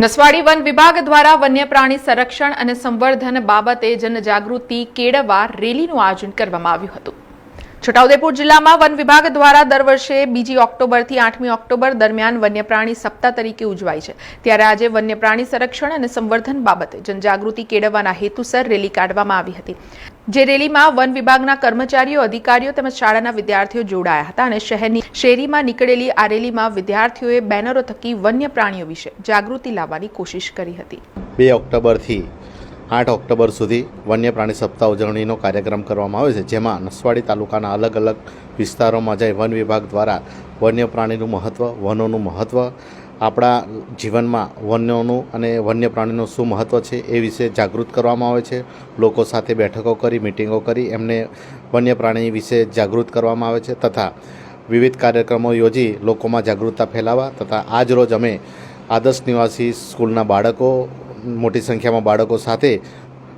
Naswadi one વિભાગ દ્વારા વન્ય પ્રાણી સંરક્ષણ અને સંવર્ધન બાબતે જનજાગૃતિ કેળવવા રેલીનું આયોજન કરવામાં આવ્યું હતું. છોટાઉદેપુર જિલ્લામાં વન વિભાગ દ્વારા દર વર્ષે બીજી ઓક્ટોબરથી આઠમી ઓક્ટોબર દરમિયાન વન્ય પ્રાણી સપ્તાહ તરીકે ઉજવાય છે. ત્યારે આજે વન્ય પ્રાણી સંરક્ષણ અને સંવર્ધન બાબતે જનજાગૃતિ કેળવવાના હેતુસર રેલી કાઢવામાં આવી હતી. જે રેલીમાં વન વિભાગના કર્મચારીઓ, અધિકારીઓ તેમજ શાળાના વિદ્યાર્થીઓ જોડાયા હતા અને શહેરની શેરીમાં નીકળેલી આ રેલીમાં વિદ્યાર્થીઓએ બેનરો થકી વન્ય પ્રાણીઓ વિશે જાગૃતિ લાવવાની કોશિશ કરી હતી. બે ઓક્ટોબરથી આઠ ઓક્ટોબર સુધી વન્ય પ્રાણી સપ્તાહ ઉજવણીનો કાર્યક્રમ કરવામાં આવે છે, જેમાં નસવાડી તાલુકાના અલગ અલગ વિસ્તારોમાં જઈ વન વિભાગ દ્વારા વન્ય પ્રાણીનું મહત્ત્વ વનોનું મહત્ત્વ આપણા જીવનમાં વન્યોનું અને વન્ય પ્રાણીનું શું મહત્ત્વ છે એ વિશે જાગૃત કરવામાં આવે છે. લોકો સાથે બેઠકો કરી, મિટિંગો કરી, એમને વન્ય પ્રાણી વિશે જાગૃત કરવામાં આવે છે તથા વિવિધ કાર્યક્રમો યોજી લોકોમાં જાગૃતતા ફેલાવવા તથા આજ રોજ અમે આદર્શ નિવાસી સ્કૂલના બાળકો, મોટી સંખ્યામાં બાળકો સાથે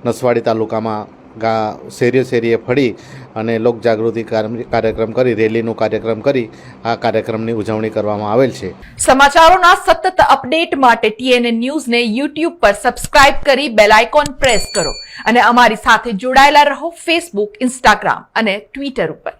નસવાડી તાલુકામાં ગા શેરીએ શેરીએ ફરી અને લોકજાગૃતિ કાર્ય- કાર્યક્રમ કરી, રેલીનું કાર્યક્રમ કરી, આ કાર્યક્રમની ઉજવણી કરવામાં આવેલ છે. સમાચારોના સતત અપડેટ માટે ટીએનએ ન્યૂઝને યુટ્યુબ પર સબસ્ક્રાઇબ કરી બેલ આઇકોન પ્રેસ કરો અને અમારી સાથે જોડાયેલા રહો ફેસબુક, ઇન્સ્ટાગ્રામ અને ટ્વિટર ઉપર.